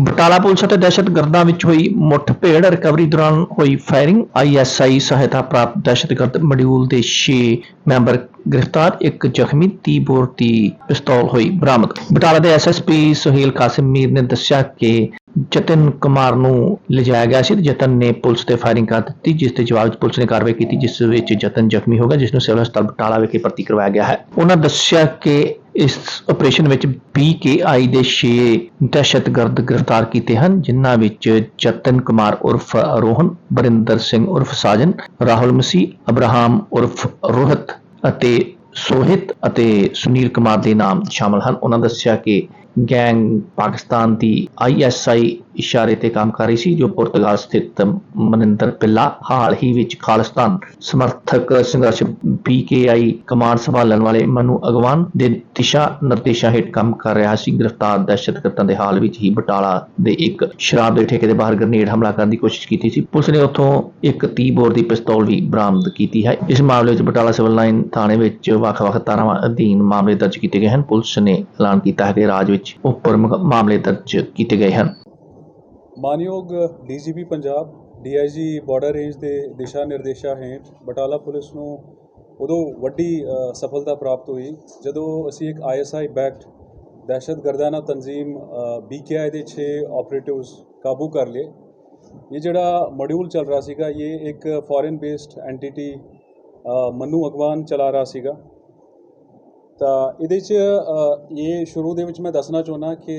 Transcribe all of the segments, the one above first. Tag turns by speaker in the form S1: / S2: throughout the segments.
S1: Batala police ਅਤੇ ਦਹਿਸ਼ਤਗਰਦਾਂ ਵਿੱਚ ਹੋਈ ਮੁੱਠਭੇੜ ਰਿਕਵਰੀ ਦੌਰਾਨ ਹੋਈ ਫਾਇਰਿੰਗ। ਆਈਐਸਆਈ ਸਹਾਇਤਾ ਪ੍ਰਾਪਤ ਦਹਿਸ਼ਤਗਰਦ ਮਡਿਊਲ ਦੇ 6 ਮੈਂਬਰ ਗ੍ਰਿਫਤਾਰ, ਇੱਕ ਜ਼ਖਮੀ 30 ਬੋਰ ਦੀ ਪਿਸਤੌਲ ਹੋਈ ਬਰਾਮਦ। ਬਟਾਲਾ ਦੇ ਐਸਐਸਪੀ ਸੁਹੇਲ ਕਾਸਿਮ ਮੀਰ ਨੇ ਦੱਸਿਆ ਕਿ ਜਤਨ ਕੁਮਾਰ ਨੂੰ ਲਿਜਾਇਆ ਗਿਆ ਸੀ ਤੇ ਜਤਨ ਨੇ ਪੁਲਿਸ ਤੇ ਫਾਇਰਿੰਗ ਕਰ ਦਿੱਤੀ, ਜਿਸ ਦੇ ਜਵਾਬ ਵਿੱਚ ਪੁਲਿਸ ਨੇ ਕਾਰਵਾਈ ਕੀਤੀ, ਜਿਸ ਵਿੱਚ ਜਤਨ ਜ਼ਖਮੀ ਹੋ ਗਿਆ ਜਿਸ ਨੂੰ ਸਿਵਲ ਹਸਪਤਾਲ ਬਟਾਲਾ ਵਿਖੇ ਭਰਤੀ ਕਰਵਾਇਆ ਗਿਆ ਹੈ। ਉਹਨਾਂ ਦੱਸਿਆ ਕਿ ਇਸ ਆਪਰੇਸ਼ਨ ਵਿੱਚ BKI ਦੇ 6 ਦਹਿਸ਼ਤਗਰਦ ਗ੍ਰਿਫਤਾਰ ਕੀਤੇ ਹਨ, ਜਿਨ੍ਹਾਂ ਵਿੱਚ ਜਤਨ ਕੁਮਾਰ ਉਰਫ ਰੋਹਨ, ਬਰਿੰਦਰ ਸਿੰਘ ਉਰਫ ਸਾਜਨ, ਰਾਹੁਲ ਮਸੀਹ, ਅਬਰਾਹਮ ਉਰਫ ਰੋਹਿਤ ਅਤੇ ਸੋਹਿਤ ਅਤੇ ਸੁਨੀਲ ਕੁਮਾਰ ਦੇ ਨਾਮ ਸ਼ਾਮਲ ਹਨ। ਉਹਨਾਂ ਦੱਸਿਆ ਕਿ ਗੈਂਗ ਪਾਕਿਸਤਾਨ ਦੀ ISI ਇਸ਼ਾਰੇ ਤੇ ਕੰਮ ਕਰ ਰਹੀ ਸੀ, ਜੋ ਪੁਰਤਗਾਲ ਸਥਿਤ ਮਨਿੰਦਰ ਪਿੱਲਾ ਹਾਲ ਹੀ ਵਿੱਚ ਖਾਲਿਸਤਾਨ ਸਮਰਥਕ ਸੰਘਰਸ਼ BKI ਕਮਾਂਡ ਸੰਭਾਲਣ ਵਾਲੇ ਮਨੂ ਅਗਵਾਨ ਦੇ ਦਿਸ਼ਾ ਨਿਰਦੇਸ਼ਾਂ ਹੇਠ ਕੰਮ ਕਰ ਰਿਹਾ ਸੀ। ਗ੍ਰਿਫਤਾਰ ਦਹਿਸ਼ਤਗਰਦਾਂ ਦੇ ਹਾਲ ਵਿੱਚ ਹੀ ਬਟਾਲਾ ਦੇ ਇੱਕ ਸ਼ਰਾਬ ਦੇ ਠੇਕੇ ਦੇ ਬਾਹਰ ਗ੍ਰਨੇਡ ਹਮਲਾ ਕਰਨ ਦੀ ਕੋਸ਼ਿਸ਼ ਕੀਤੀ ਸੀ। ਪੁਲਿਸ ਨੇ ਉੱਥੋਂ ਇੱਕ 30 ਬੋਰ ਦੀ ਪਿਸਤੌਲ ਵੀ ਬਰਾਮਦ ਕੀਤੀ ਹੈ। ਇਸ ਮਾਮਲੇ ਵਿੱਚ ਬਟਾਲਾ ਸਿਵਲ ਲਾਈਨ ਥਾਣੇ ਵਿੱਚ ਵੱਖ-ਵੱਖ ਧਾਰਾਵਾਂ ਅਧੀਨ ਮਾਮਲੇ ਦਰਜ ਕੀਤੇ ਗਏ ਹਨ। ਪੁਲਿਸ ਨੇ ਐਲਾਨ ਕੀਤਾ ਹੈ ਕਿ ਰਾਜ ਵਿੱਚ ਉੱਪਰ ਮਾਮਲੇ ਦਰਜ ਕੀਤੇ ਗਏ ਹਨ।
S2: ਮਾਨਯੋਗ DGP Punjab, DIG border range ਦੇ ਦਿਸ਼ਾ ਨਿਰਦੇਸ਼ਾਂ ਹੇਠ ਬਟਾਲਾ ਪੁਲਿਸ ਨੂੰ ਉਦੋਂ ਵੱਡੀ ਸਫਲਤਾ ਪ੍ਰਾਪਤ ਹੋਈ, ਜਦੋਂ ਅਸੀਂ ਇੱਕ ਆਈਐਸਆਈ ਬੈਕਡ ਦਹਿਸ਼ਤਗਰਦਾਨਾ ਤਨਜ਼ੀਮ ਬੀਕੇਆਈ ਦੇ 6 ਆਪਰੇਟਿਵਸ ਕਾਬੂ ਕਰ ਲਏ। ਇਹ ਜਿਹੜਾ ਮੋਡਿਊਲ ਚੱਲ ਰਿਹਾ ਸੀਗਾ, ਇਹ ਇੱਕ foreign based entity Manu Agwan ਚਲਾ ਰਿਹਾ ਸੀਗਾ। ਤਾਂ ਇਹਦੇ 'ਚ ਇਹ ਸ਼ੁਰੂ ਦੇ ਵਿੱਚ ਮੈਂ ਦੱਸਣਾ ਚਾਹੁੰਦਾ ਕਿ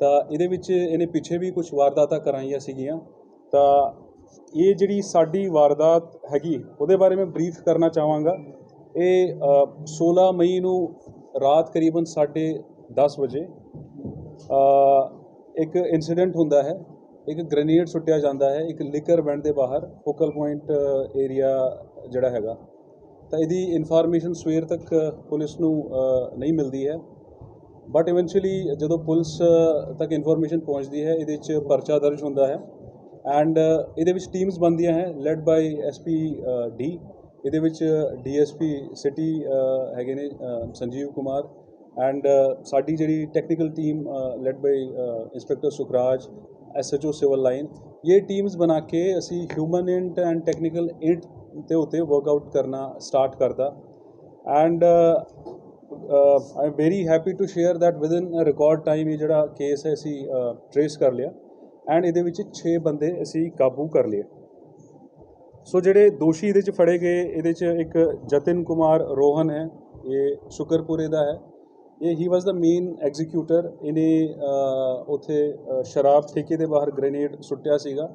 S2: ਤਾਂ ਇਹਦੇ ਵਿੱਚ ਇਹਨੇ ਪਿੱਛੇ ਵੀ ਕੁਝ ਵਾਰਦਾਤਾਂ ਕਰਾਈਆਂ ਸੀਗੀਆਂ। ਤਾਂ ਇਹ ਜਿਹੜੀ ਸਾਡੀ ਵਾਰਦਾਤ ਹੈਗੀ ਉਹਦੇ ਬਾਰੇ ਮੈਂ ਬਰੀਫ ਕਰਨਾ ਚਾਹਾਂਗਾ। ਇਹ ਅ, 16 ਮਈ ਨੂੰ ਰਾਤ ਕਰੀਬਨ 10:30 ਵਜੇ ਇੱਕ ਇਨਸੀਡੈਂਟ ਹੁੰਦਾ ਹੈ। ਇੱਕ ਗ੍ਰੇਨੇਡ ਸੁੱਟਿਆ ਜਾਂਦਾ ਹੈ ਇੱਕ ਲਿਕਰ ਵੈਂਡ ਦੇ ਬਾਹਰ ਫੋਕਲ ਪੁਆਇੰਟ ਏਰੀਆ ਜਿਹੜਾ ਹੈਗਾ। ਤਾਂ ਇਹਦੀ ਇਨਫੋਰਮੇਸ਼ਨ ਸਵੇਰ ਤੱਕ ਪੁਲਿਸ ਨੂੰ ਨਹੀਂ ਮਿਲਦੀ ਹੈ। ਬਟ ਇਵੈਂਚੁਅਲੀ ਜਦੋਂ ਪੁਲਿਸ ਤੱਕ ਇਨਫੋਰਮੇਸ਼ਨ ਪਹੁੰਚਦੀ ਹੈ, ਇਹਦੇ 'ਚ ਪਰਚਾ ਦਰਜ ਹੁੰਦਾ ਹੈ। ਐਂਡ ਇਹਦੇ ਵਿੱਚ ਟੀਮਸ ਬਣਦੀਆਂ ਹੈ ਲੈਡ ਬਾਈ ਐਸਪੀ ਡੀ ਇਹਦੇ ਵਿੱਚ ਡੀਐਸਪੀ ਸਿਟੀ ਹੈਗੇ ਨੇ ਸੰਜੀਵ ਕੁਮਾਰ। ਐਂਡ ਸਾਡੀ ਜਿਹੜੀ technical team led by inspector Sukhraj SHO civil line ਇਹ ਟੀਮਸ ਬਣਾ ਕੇ ਅਸੀਂ human int and technical int ਦੇ ਉੱਤੇ ਵਰਕਆਊਟ ਕਰਨਾ ਸਟਾਰਟ ਕਰਦਾ and I am very happy to share that within a record time ਇਹ ਜਿਹੜਾ ਕੇਸ ਹੈ ਅਸੀਂ ਟਰੇਸ ਕਰ ਲਿਆ ਐਂਡ ਇਹਦੇ ਵਿੱਚ 6 ਬੰਦੇ ਅਸੀਂ ਕਾਬੂ ਕਰ ਲਏ। ਸੋ ਜਿਹੜੇ ਦੋਸ਼ੀ ਇਹਦੇ ਚ ਫੜੇ ਗਏ ਇਹਦੇ ਚ ਇੱਕ ਜਤਿਨ ਕੁਮਾਰ ਰੋਹਨ ਹੈ ਇਹ ਸ਼ੁਕਰਪੁਰੇ ਦਾ ਹੈ। ਇਹ ਹੀ ਵਾਸ ਦਾ ਮੇਨ ਐਗਜ਼ੀਕਿਊਟਰ ਇਹਨੇ ਅ, ਉੱਥੇ ਸ਼ਰਾਬ ਠੇਕੇ ਦੇ ਬਾਹਰ ਗ੍ਰੇਨੇਡ ਸੁੱਟਿਆ ਸੀਗਾ।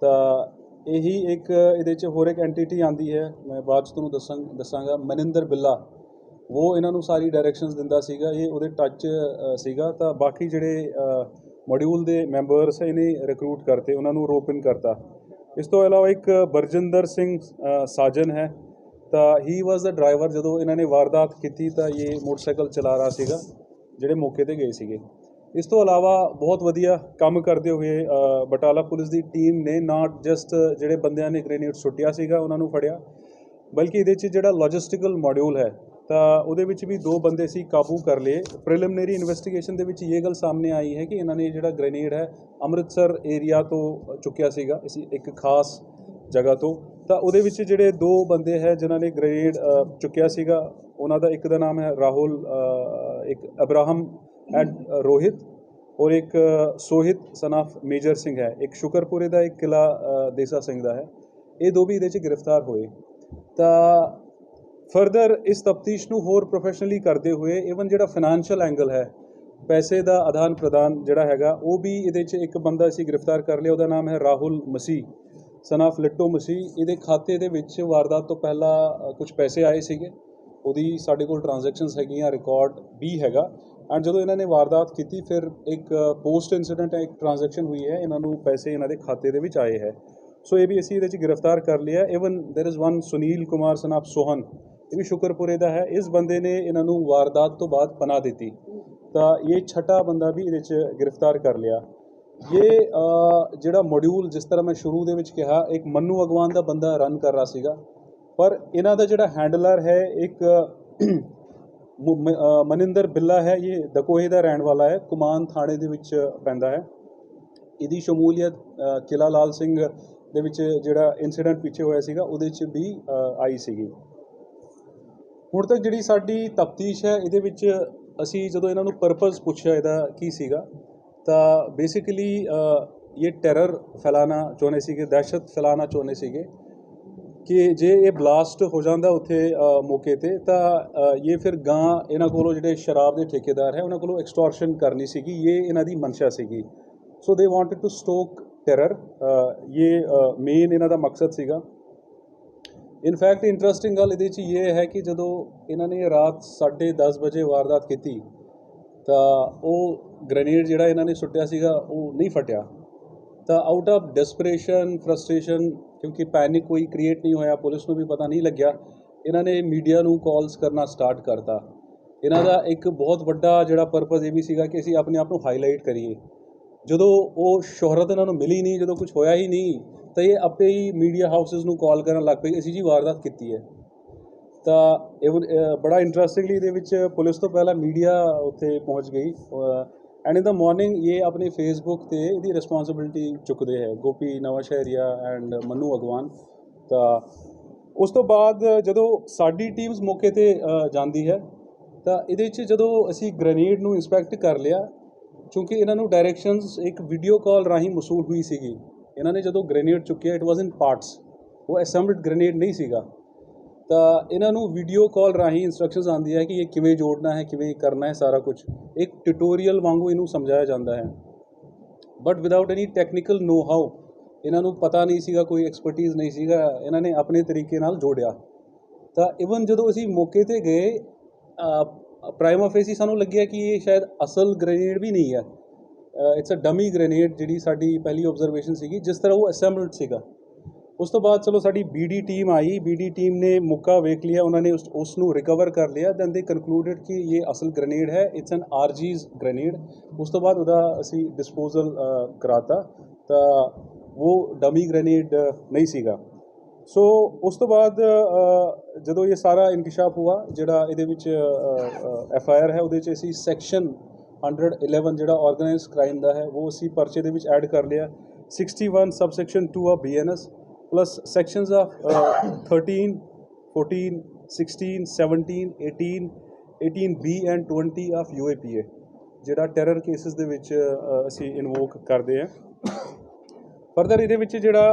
S2: ਤਾਂ ਇਹੀ ਇੱਕ ਇਹਦੇ ਚ ਹੋਰ ਇੱਕ ਐਂਟੀਟੀ ਆਂਦੀ ਹੈ ਮੈਂ ਬਾਅਦ ਚ ਤੁਹਾਨੂੰ ਦੱਸਾਂ ਦੱਸਾਂਗਾ ਮਨਿੰਦਰ ਬਿੱਲਾ। ਉਹ ਇਹਨਾਂ ਨੂੰ ਸਾਰੀ ਡਾਇਰੈਕਸ਼ਨਸ ਦਿੰਦਾ ਸੀਗਾ, ਇਹ ਉਹਦੇ ਟੱਚ ਸੀਗਾ। ਤਾਂ ਬਾਕੀ ਜਿਹੜੇ ਮੋਡਿਊਲ ਦੇ ਮੈਂਬਰਸ ਇਹਨੇ ਰਿਕਰੂਟ ਕਰਤੇ, ਉਹਨਾਂ ਨੂੰ ਰੋਪ ਇਨ ਕਰਤਾ। ਇਸ ਤੋਂ ਇਲਾਵਾ ਇੱਕ ਬਰਜਿੰਦਰ ਸਿੰਘ ਸਾਜਨ ਹੈ। ਤਾਂ ਹੀ ਵਾਸ ਦਾ ਡਰਾਈਵਰ ਜਦੋਂ ਇਹਨਾਂ ਨੇ ਵਾਰਦਾਤ ਕੀਤੀ, ਤਾਂ ਇਹ ਮੋਟਰਸਾਈਕਲ ਚਲਾ ਰਿਹਾ ਸੀਗਾ, ਜਿਹੜੇ ਮੌਕੇ ਤੇ ਗਏ ਸੀਗੇ। ਇਸ ਤੋਂ ਇਲਾਵਾ ਬਹੁਤ ਵਧੀਆ ਕੰਮ ਕਰਦੇ ਹੋਏ ਬਟਾਲਾ ਪੁਲਿਸ ਦੀ ਟੀਮ ਨੇ ਨਾਟ ਜਸਟ ਜਿਹੜੇ ਬੰਦਿਆਂ ਨੇ ਗ੍ਰੇਨੇਡ ਸੁੱਟਿਆ ਸੀਗਾ, ਉਹਨਾਂ ਨੂੰ ਫੜਿਆ, ਬਲਕਿ ਇਹਦੇ 'ਚ ਜਿਹੜਾ ਲੌਜਿਸਟਿਕਲ ਮੋਡਿਊਲ ਹੈ ਤਾਂ ਉਹਦੇ ਵਿੱਚ ਵੀ ਦੋ ਬੰਦੇ ਸੀ ਕਾਬੂ ਕਰ ਲਏ। ਪ੍ਰੀਲਿਮਿਨਰੀ ਇਨਵੈਸਟੀਗੇਸ਼ਨ ਦੇ ਵਿੱਚ ਇਹ ਗੱਲ ਸਾਹਮਣੇ ਆਈ ਹੈ ਕਿ ਇਹਨਾਂ ਨੇ ਜਿਹੜਾ ਗ੍ਰੇਨੇਡ ਹੈ ਅੰਮ੍ਰਿਤਸਰ ਏਰੀਆ ਤੋਂ ਚੁੱਕਿਆ ਸੀਗਾ, ਇਸ ਇੱਕ ਖਾਸ ਜਗ੍ਹਾ ਤੋਂ। ਤਾਂ ਉਹਦੇ ਵਿੱਚ ਜਿਹੜੇ ਦੋ ਬੰਦੇ ਹੈ ਜਿਨ੍ਹਾਂ ਨੇ ਗ੍ਰੇਨੇਡ ਚੁੱਕਿਆ ਸੀਗਾ, ਉਹਨਾਂ ਦਾ ਇੱਕ ਦਾ ਨਾਮ ਹੈ ਰਾਹੁਲ ਇੱਕ ਅਬਰਾਹਮ ਐਂਡ ਰੋਹਿਤ ਔਰ ਇੱਕ Sohit son of Major Singh ਹੈ। ਇੱਕ ਸ਼ੁਕਰਪੁਰੇ ਦਾ, ਇੱਕ ਕਿਲਾ ਦੇਸਾ ਸਿੰਘ ਦਾ ਹੈ। ਇਹ ਦੋ ਵੀ ਇਹਦੇ 'ਚ ਗ੍ਰਿਫਤਾਰ ਹੋਏ। ਤਾਂ ਫਰਦਰ ਇਸ ਤਫਤੀਸ਼ ਨੂੰ ਹੋਰ ਪ੍ਰੋਫੈਸ਼ਨਲੀ ਕਰਦੇ ਹੋਏ ਇਵਨ ਜਿਹੜਾ ਫਾਈਨੈਂਸ਼ੀਅਲ ਐਂਗਲ ਹੈ ਪੈਸੇ ਦਾ ਆਦਾਨ ਪ੍ਰਦਾਨ ਜਿਹੜਾ ਹੈਗਾ ਉਹ ਵੀ ਇਹਦੇ 'ਚ ਇੱਕ ਬੰਦਾ ਅਸੀਂ ਗ੍ਰਿਫਤਾਰ ਕਰ ਲਿਆ ਉਹਦਾ ਨਾਮ ਹੈ ਰਾਹੁਲ ਮਸੀਹ ਸਨ of ਲਿੱਟੋ ਮਸੀਹ ਇਹਦੇ ਖਾਤੇ ਦੇ ਵਿੱਚ ਵਾਰਦਾਤ ਤੋਂ ਪਹਿਲਾਂ ਕੁਝ ਪੈਸੇ ਆਏ ਸੀਗੇ ਉਹਦੀ ਸਾਡੇ ਕੋਲ ਟ੍ਰਾਂਜੈਕਸ਼ਨਸ ਹੈਗੀਆਂ ਰਿਕਾਰਡ ਵੀ ਹੈਗਾ ਐਂਡ ਜਦੋਂ ਇਹਨਾਂ ਨੇ ਵਾਰਦਾਤ ਕੀਤੀ ਫਿਰ ਇੱਕ ਪੋਸਟ ਇਨਸੀਡੈਂਟ ਇੱਕ ਟ੍ਰਾਂਜੈਕਸ਼ਨ ਹੋਈ ਹੈ ਇਹਨਾਂ ਨੂੰ ਪੈਸੇ ਇਹਨਾਂ ਦੇ ਖਾਤੇ ਦੇ ਵਿੱਚ ਆਏ ਹੈ ਸੋ ਇਹ ਵੀ ਅਸੀਂ ਇਹਦੇ 'ਚ ਗ੍ਰਿਫਤਾਰ ਕਰ ਲਿਆ even there is one Sunil Kumar son of Sohan ਇਹ ਵੀ ਸ਼ੁਕਰਪੁਰੇ ਦਾ ਹੈ। ਇਸ ਬੰਦੇ ਨੇ ਇਹਨਾਂ ਨੂੰ ਵਾਰਦਾਤ ਤੋਂ ਬਾਅਦ ਪਨਾਹ ਦਿੱਤੀ। ਤਾਂ ਇਹ ਛਟਾ ਬੰਦਾ ਵੀ ਇਹਦੇ 'ਚ ਗ੍ਰਿਫਤਾਰ ਕਰ ਲਿਆ। ਇਹ ਜਿਹੜਾ ਮੋਡਿਊਲ ਜਿਸ ਤਰ੍ਹਾਂ ਮੈਂ ਸ਼ੁਰੂ ਦੇ ਵਿੱਚ ਕਿਹਾ ਇੱਕ ਮੰਨੂ ਅਗਵਾਨ ਦਾ ਬੰਦਾ ਰਨ ਕਰ ਰਿਹਾ ਸੀਗਾ। ਪਰ ਇਹਨਾਂ ਦਾ ਜਿਹੜਾ ਹੈਂਡਲਰ ਹੈ ਇੱਕ ਮਨਿੰਦਰ ਬਿੱਲਾ ਹੈ। ਇਹ ਦਕੋਹੇ ਦਾ ਰਹਿਣ ਵਾਲਾ ਹੈ। ਕੁਮਾਨ ਥਾਣੇ ਦੇ ਵਿੱਚ ਪੈਂਦਾ ਹੈ। ਇਹਦੀ ਸ਼ਮੂਲੀਅਤ ਅ, ਕਿਲਾ ਲਾਲ ਸਿੰਘ ਦੇ ਵਿੱਚ ਜਿਹੜਾ ਇਨਸੀਡੈਂਟ ਪਿੱਛੇ ਹੋਇਆ ਸੀਗਾ ਉਹਦੇ 'ਚ ਵੀ ਆਈ ਸੀਗੀ। ਹੁਣ ਤੱਕ ਜਿਹੜੀ ਸਾਡੀ ਤਫਤੀਸ਼ ਹੈ, ਇਹਦੇ ਵਿੱਚ ਅਸੀਂ ਜਦੋਂ ਇਹਨਾਂ ਨੂੰ ਪਰਪਸ ਪੁੱਛਿਆ ਇਹਦਾ ਕੀ ਸੀਗਾ, ਤਾਂ ਬੇਸਿਕਲੀ ਇਹ ਟੈਰਰ ਫੈਲਾਣਾ ਚਾਹੁੰਦੇ ਸੀਗੇ, ਦਹਿਸ਼ਤ ਫੈਲਾਣਾ ਚਾਹੁੰਦੇ ਸੀਗੇ ਕਿ ਜੇ ਇਹ ਬਲਾਸਟ ਹੋ ਜਾਂਦਾ ਉੱਥੇ ਮੌਕੇ ਤੇ, ਤਾਂ ਇਹ ਫਿਰ ਗਾਂ ਇਹਨਾਂ ਕੋਲੋਂ ਜਿਹੜੇ ਸ਼ਰਾਬ ਦੇ ਠੇਕੇਦਾਰ ਹੈ, ਉਹਨਾਂ ਕੋਲੋਂ ਐਕਸਟੋਰਸ਼ਨ ਕਰਨੀ ਸੀਗੀ, ਇਹ ਇਹਨਾਂ ਦੀ ਮਨਸ਼ਾ ਸੀਗੀ। So they wanted to stoke terror ਇਹ ਮੇਨ ਇਹਨਾਂ ਦਾ ਮਕਸਦ ਸੀਗਾ ਇਨਫੈਕਟ ਇੰਟਰਸਟਿੰਗ ਗੱਲ ਇਹਦੇ 'ਚ ਇਹ ਹੈ ਕਿ ਜਦੋਂ ਇਹਨਾਂ ਨੇ ਰਾਤ 10:30 ਵਜੇ ਵਾਰਦਾਤ ਕੀਤੀ, ਤਾਂ ਉਹ ਗ੍ਰੇਨੇਡ ਜਿਹੜਾ ਇਹਨਾਂ ਨੇ ਸੁੱਟਿਆ ਸੀਗਾ, ਉਹ ਨਹੀਂ ਫਟਿਆ। ਤਾਂ ਆਊਟ ਆਫ ਡਿਸਪਰੇਸ਼ਨ ਫਰਸਟ੍ਰੇਸ਼ਨ ਕਿਉਂਕਿ ਪੈਨਿਕ ਕੋਈ ਕ੍ਰੀਏਟ ਨਹੀਂ ਹੋਇਆ, ਪੁਲਿਸ ਨੂੰ ਵੀ ਪਤਾ ਨਹੀਂ ਲੱਗਿਆ, ਇਹਨਾਂ ਨੇ ਮੀਡੀਆ ਨੂੰ ਕਾਲਸ ਕਰਨਾ ਸਟਾਰਟ ਕਰਤਾ। ਇਹਨਾਂ ਦਾ ਇੱਕ ਬਹੁਤ ਵੱਡਾ ਜਿਹੜਾ ਪਰਪਸ ਇਹ ਵੀ ਸੀਗਾ ਕਿ ਅਸੀਂ ਆਪਣੇ ਆਪ ਨੂੰ ਹਾਈਲਾਈਟ ਕਰੀਏ। ਜਦੋਂ ਉਹ ਸ਼ੋਹਰਤ ਇਹਨਾਂ ਨੂੰ ਮਿਲੀ ਨਹੀਂ, ਜਦੋਂ ਕੁਝ ਹੋਇਆ ਹੀ ਨਹੀਂ ਤਾਂ ਇਹ ਆਪੇ ਹੀ ਮੀਡੀਆ ਹਾਊਸਸ ਨੂੰ ਕਾਲ ਕਰਨ ਲੱਗ ਪਈ, ਅਸੀਂ ਜੀ ਵਾਰਦਾਤ ਕੀਤੀ ਹੈ। ਤਾਂ ਇਹ ਬੜਾ ਇੰਟਰਸਟਿੰਗਲੀ ਇਹਦੇ ਵਿੱਚ ਪੁਲਿਸ ਤੋਂ ਪਹਿਲਾਂ ਮੀਡੀਆ ਉੱਥੇ ਪਹੁੰਚ ਗਈ। ਐਂਡ ਇਨ ਦਾ ਮਾਰਨਿੰਗ ਇਹ ਆਪਣੇ ਫੇਸਬੁੱਕ ਤੇ ਇਹਦੀ ਰਿਸਪੌਂਸਿਬਿਲਟੀ ਚੁੱਕਦੇ ਹੈ। ਗੋਪੀ ਨਵਾਂਸ਼ਹਿਰੀਆ ਐਂਡ ਮਨੂ ਅਗਵਾਨ। ਤਾਂ ਉਸ ਤੋਂ ਬਾਅਦ ਜਦੋਂ ਸਾਡੀ ਟੀਮਸ ਮੌਕੇ ਤੇ ਜਾਂਦੀ ਹੈ, ਤਾਂ ਇਹਦੇ 'ਚ ਜਦੋਂ ਅਸੀਂ ਗ੍ਰੇਨੇਡ ਨੂੰ ਇੰਸਪੈਕਟ ਕਰ ਲਿਆ, ਕਿਉਂਕਿ ਇਹਨਾਂ ਨੂੰ ਡਾਇਰੈਕਸ਼ਨਸ ਇੱਕ ਵੀਡੀਓ ਕਾਲ ਰਾਹੀਂ ਮਸੂਲ ਹੋਈ ਸੀਗੀ। ਇਹਨਾਂ ਨੇ ਜਦੋਂ ਗ੍ਰੇਨੇਡ ਚੁੱਕਿਆ ਇਟ ਵਾਸ ਇਨ ਪਾਰਟਸ ਉਹ ਅਸੈਂਬਲਡ ਗ੍ਰੇਨੇਡ ਨਹੀਂ ਸੀਗਾ। ਤਾਂ ਇਹਨਾਂ ਨੂੰ ਵੀਡੀਓ ਕਾਲ ਰਾਹੀਂ ਇਨਸਟਰਕਸ਼ਨਸ ਆਉਂਦੀ ਹੈ ਕਿ ਇਹ ਕਿਵੇਂ ਜੋੜਨਾ ਹੈ, ਕਿਵੇਂ ਕਰਨਾ ਹੈ ਸਾਰਾ ਕੁਝ। ਇੱਕ ਟਿਊਟੋਰੀਅਲ ਵਾਂਗੂ ਇਹਨੂੰ ਸਮਝਾਇਆ ਜਾਂਦਾ ਹੈ। But without any technical know how ਇਹਨਾਂ ਨੂੰ ਪਤਾ ਨਹੀਂ ਸੀਗਾ, ਕੋਈ ਐਕਸਪਰਟਿਜ਼ ਨਹੀਂ ਸੀਗਾ, ਇਹਨਾਂ ਨੇ ਆਪਣੇ ਤਰੀਕੇ ਨਾਲ ਜੋੜਿਆ। ਤਾਂ ਇਵਨ ਜਦੋਂ ਅਸੀਂ ਮੌਕੇ ਤੇ ਗਏ ਪ੍ਰਾਈਮ ਫੇਸੀ ਸਾਨੂੰ ਲੱਗਿਆ ਕਿ ਇਹ ਸ਼ਾਇਦ ਅਸਲ ਗ੍ਰੇਨੇਡ ਵੀ ਨਹੀਂ ਹੈ। ਇਟਸ ਅ ਡਮੀ ਗ੍ਰੇਨੇਡ ਜਿਹੜੀ ਸਾਡੀ ਪਹਿਲੀ ਆਬਜ਼ਰਵੇਸ਼ਨ ਸੀਗੀ, ਜਿਸ ਤਰ੍ਹਾਂ ਉਹ ਅਸੈਂਬਲਡ ਸੀਗਾ। ਉਸ ਤੋਂ ਬਾਅਦ ਚਲੋ ਸਾਡੀ ਬੀਡੀ ਟੀਮ ਆਈ ਬੀਡੀ ਟੀਮ ਨੇ ਮੌਕਾ ਵੇਖ ਲਿਆ, ਉਹਨਾਂ ਨੇ ਉਸ ਨੂੰ ਰਿਕਵਰ ਕਰ ਲਿਆ। ਦੈਨ ਦੇ ਕਨਕਲੂਡਡ ਕਿ ਇਹ ਅਸਲ ਗ੍ਰੇਨੇਡ ਹੈ ਇਟਸ ਐਨ ਆਰਜੀਜ਼ ਗ੍ਰੇਨੇਡ ਉਸ ਤੋਂ ਬਾਅਦ ਉਹਦਾ ਅਸੀਂ ਡਿਸਪੋਜ਼ਲ ਕਰਾਤਾ, ਤਾਂ ਉਹ ਡਮੀ ਗ੍ਰੇਨੇਡ ਨਹੀਂ ਸੀਗਾ। ਸੋ ਉਸ ਤੋਂ ਬਾਅਦ ਜਦੋਂ ਇਹ ਸਾਰਾ ਇਨਕਿਸ਼ਾਫ ਹੁਆ, ਜਿਹੜਾ ਇਹਦੇ ਵਿੱਚ ਐਫ ਆਈ ਆਰ ਹੈ, ਉਹਦੇ 'ਚ ਅਸੀਂ ਸੈਕਸ਼ਨ 111 ਜਿਹੜਾ ਆਰਗੇਨਾਈਜ਼ਡ ਕ੍ਰਾਈਮ ਦਾ ਹੈ, ਉਹ ਅਸੀਂ ਪਰਚੇ ਦੇ ਵਿੱਚ ਐਡ ਕਰ ਲਿਆ। 61 subsection 2 of BNS plus sections of 13 14 16 17 18 18 B and 20 of UAPA ਜਿਹੜਾ ਟੈਰਰ ਕੇਸਿਸ ਦੇ ਵਿੱਚ ਅਸੀਂ ਇਨਵੋਕ ਕਰਦੇ ਹਾਂ। ਫਰਦਰ ਇਹਦੇ ਵਿੱਚ ਜਿਹੜਾ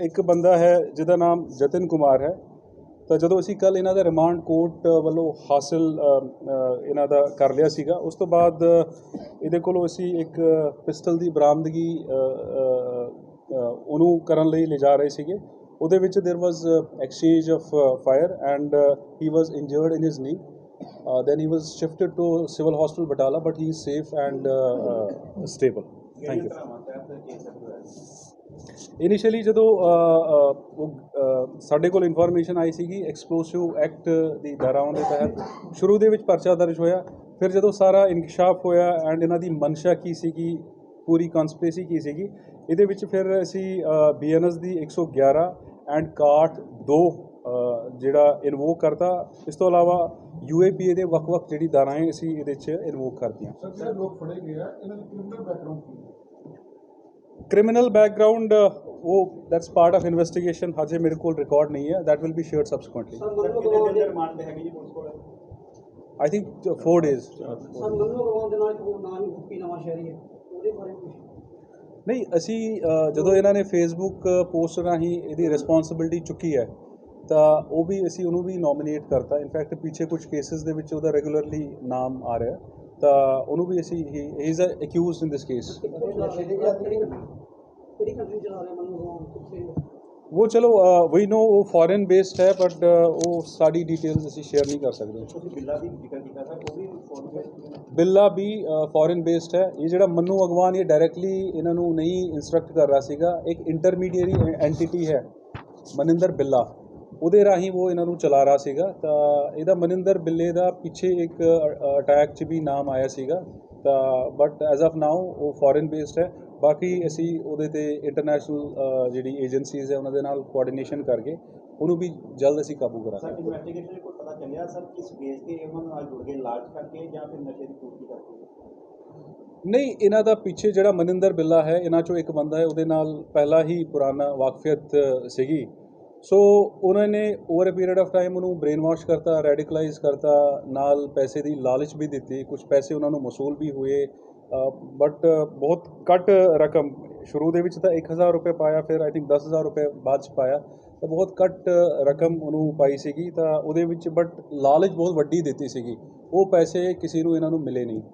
S2: ਇੱਕ ਬੰਦਾ ਹੈ, ਜਿਹਦਾ ਨਾਮ ਜਤਨ ਕੁਮਾਰ ਹੈ। ਤਾਂ ਜਦੋਂ ਅਸੀਂ ਕੱਲ ਇਹਨਾਂ ਦਾ ਰਿਮਾਂਡ ਕੋਰਟ ਵੱਲੋਂ ਹਾਸਲ ਅ, ਅ, ਇਹਨਾਂ ਦਾ ਕਰ ਲਿਆ ਸੀਗਾ ਉਸ ਤੋਂ ਬਾਅਦ ਇਹਦੇ ਕੋਲੋਂ ਅਸੀਂ ਇੱਕ ਪਿਸਟਲ ਦੀ ਬਰਾਮਦਗੀ ਅ, ਅ, ਅ, ਉਹਨੂੰ ਕਰਨ ਲਈ ਲਿਜਾ ਰਹੇ ਸੀਗੇ ਉਹਦੇ ਵਿੱਚ there was exchange of fire and he was injured in his knee then he was shifted to civil hospital Batala but he is safe and uh, uh, stable thank you initially ਜਦੋਂ ਸਾਡੇ ਕੋਲ information ਆਈ ਸੀਗੀ explosive act ਦੀ ਧਾਰਾਵਾਂ ਦੇ ਤਹਿਤ, ਸ਼ੁਰੂ ਦੇ ਵਿੱਚ ਪਰਚਾ ਦਰਜ ਹੋਇਆ, ਫਿਰ ਜਦੋਂ ਸਾਰਾ ਇਨਕਸ਼ਾਫ ਹੋਇਆ ਐਂਡ ਇਹਨਾਂ ਦੀ ਮਨਸ਼ਾ ਕੀ ਸੀਗੀ, ਪੂਰੀ ਕਨਸਪੀਰੇਸੀ ਕੀ ਸੀਗੀ, ਇਹਦੇ ਵਿੱਚ ਫਿਰ ਅਸੀਂ ਬੀਐਨਐਸ ਦੀ 111 ਐਂਡ ਕਾਟ 2 ਜਿਹੜਾ ਇਨਵੋਕ ਕਰਤਾ, ਇਸ ਤੋਂ ਇਲਾਵਾ ਯੂਏਪੀਏ ਦੇ ਵੱਖ-ਵੱਖ ਜਿਹੜੀ ਧਾਰਾਵਾਂ ਅਸੀਂ ਇਹਦੇ 'ਚ ਇਨਵੋਕ ਕਰਤੀਆਂ।
S3: ਸਰ, ਜਿਹੜੇ ਲੋਕ ਫੜੇ ਗਏ ਆ, ਇਹਨਾਂ ਦੀ ਕ੍ਰਿਮੀਨਲ ਬੈਕਗ੍ਰਾਉਂਡ ਕੀ
S2: ਕ੍ਰਿਮੀਨਲ ਬੈਕਗ੍ਰਾਉਂਡ ਉਹ ਦੈਟਸ ਪਾਰਟ ਆਫ ਇਨਵੈਸਟੀਗੇਸ਼ਨ ਹਜੇ ਮੇਰੇ ਕੋਲ ਰਿਕਾਰਡ ਨਹੀਂ ਹੈ that will be shared subsequently
S4: sir Mannu Agwan ਦੇ ਰਿਮਾਂਡ ਤੇ ਹੈਗੀ ਜੀ ਪੁਲਿਸ ਕੋਲ
S2: I think 4 days
S4: sir Mannu Agwan ਦੇ ਨਾਲ ਇੱਕ ਹੋਰ ਨਾਂ ਨਹੀਂ ਗੁੱਪੀ ਨਵਾਂ ਸ਼ਹਿਰੀ ਹੈ ਉਹਦੇ ਬਾਰੇ ਕੁਝ
S2: ਨਹੀਂ ਅਸੀਂ ਜਦੋਂ ਇਹਨਾਂ ਨੇ ਫੇਸਬੁੱਕ ਪੋਸਟ ਰਾਹੀਂ ਇਹਦੀ ਰਿਸਪੌਂਸਿਬਿਲਟੀ ਚੁੱਕੀ ਹੈ ਤਾਂ ਉਹ ਵੀ ਅਸੀਂ ਉਹਨੂੰ ਵੀ ਨੋਮੀਨੇਟ ਕਰਤਾ ਇਨਫੈਕਟ ਪਿੱਛੇ ਕੁਝ ਕੇਸਿਸ ਦੇ ਵਿੱਚ ਉਹਦਾ ਰੈਗੂਲਰਲੀ ਨਾਮ ਆ ਰਿਹਾ ਤਾਂ ਉਹਨੂੰ ਵੀ ਅਸੀਂ
S4: he is accused in this case
S2: ਉਹ ਚਲੋ ਵੀ ਨੋ ਉਹ ਫੋਰਨ ਬੇਸਡ ਹੈ ਬਟ ਉਹ ਸਾਡੀ ਡਿਟੇਲਸ ਅਸੀਂ ਸ਼ੇਅਰ ਨਹੀਂ ਕਰ ਸਕਦੇ।
S5: ਬਿੱਲਾ ਵੀ
S2: ਫੋਰਨ ਬੇਸਡ ਹੈ? ਇਹ ਜਿਹੜਾ ਮੰਨੂ ਅਗਵਾਨ ਇਹ ਡਾਇਰੈਕਟਲੀ ਇਹਨਾਂ ਨੂੰ ਨਹੀਂ ਇਨਸਟਰਕਟ ਕਰ ਰਿਹਾ ਸੀਗਾ। ਇੱਕ ਇੰਟਰਮੀਡੀਏਰੀ ਐਂਟੀਟੀ ਹੈ ਮਨਿੰਦਰ ਬਿੱਲਾ। ਉਹਦੇ ਰਾਹੀਂ ਉਹ ਇਹਨਾਂ ਨੂੰ ਚਲਾ ਰਿਹਾ ਸੀਗਾ। ਤਾਂ ਇਹਦਾ ਮਨਿੰਦਰ ਬਿੱਲੇ ਦਾ ਪਿੱਛੇ ਇੱਕ ਅਟੈਕ 'ਚ ਵੀ ਨਾਮ ਆਇਆ ਸੀਗਾ। ਤਾਂ ਬਟ ਐਜ਼ ਆਫ ਨਾਓ ਉਹ ਫੋਰਨ ਬੇਸਡ ਹੈ। ਬਾਕੀ ਅਸੀਂ ਉਹਦੇ ਤੇ ਇੰਟਰਨੈਸ਼ਨਲ ਜਿਹੜੀ ਏਜੰਸੀਜ਼ ਹੈ ਉਹਨਾਂ ਦੇ ਨਾਲ ਕੋਆਰਡੀਨੇਸ਼ਨ ਕਰਕੇ ਉਹਨੂੰ ਵੀ ਜਲਦ ਅਸੀਂ ਕਾਬੂ
S5: ਸਰ
S2: ਕਰਾਂਗੇ
S5: ਇਨਵੈਸਟੀਗੇਸ਼ਨ ਰਿਪੋਰਟ ਪਤਾ ਚੱਲਿਆ ਸਰ ਕਿਸ ਬੇਸ ਤੇ ਉਹਨਾਂ ਨਾਲ ਜੁੜ ਕੇ ਲਾਲਚ ਕਰਕੇ ਜਾਂ ਫਿਰ ਨਸ਼ੇ ਦੀ ਪੂਰਤੀ ਕਰਕੇ?
S2: ਨਹੀਂ ਇਹਨਾਂ ਦਾ ਪਿੱਛੇ ਜਿਹੜਾ ਮਨਿੰਦਰ ਬਿੱਲਾ ਹੈ ਇਹਨਾਂ ਚੋਂ ਇੱਕ ਬੰਦਾ ਹੈ ਉਹਦੇ ਨਾਲ ਪਹਿਲਾਂ ਹੀ ਪੁਰਾਣਾ ਵਾਕਫੀਅਤ ਸੀਗੀ। ਸੋ ਉਹਨਾਂ ਨੇ over a period of time ਉਹਨੂੰ ਬ੍ਰੇਨ ਵਾਸ਼ ਕਰਤਾ ਰੈਡੀਕਲਾਈਜ਼ ਕਰਤਾ, ਨਾਲ ਪੈਸੇ ਦੀ ਲਾਲਚ ਵੀ ਦਿੱਤੀ ਕੁਝ ਪੈਸੇ ਉਹਨਾਂ ਨੂੰ ਮਸੂਲ ਵੀ ਹੋਏ ਬਟ ਬਹੁਤ ਘੱਟ ਰਕਮ, ਸ਼ੁਰੂ ਦੇ ਵਿੱਚ ਤਾਂ 1000 ਰੁਪਏ ਪਾਇਆ, ਫਿਰ ਆਈ ਥਿੰਕ 10000 ਰੁਪਏ ਬਾਅਦ ਚ ਪਾਇਆ, ਤਾਂ ਬਹੁਤ ਘੱਟ ਰਕਮ ਉਹਨੂੰ ਪਾਈ ਸੀਗੀ, ਤਾਂ ਉਹਦੇ ਵਿੱਚ ਬਟ ਲਾਲਚ ਬਹੁਤ ਵੱਡੀ ਦਿੱਤੀ ਸੀਗੀ, ਉਹ ਪੈਸੇ ਕਿਸੇ ਨੂੰ ਇਹਨਾਂ ਨੂੰ ਮਿਲੇ ਨਹੀਂ।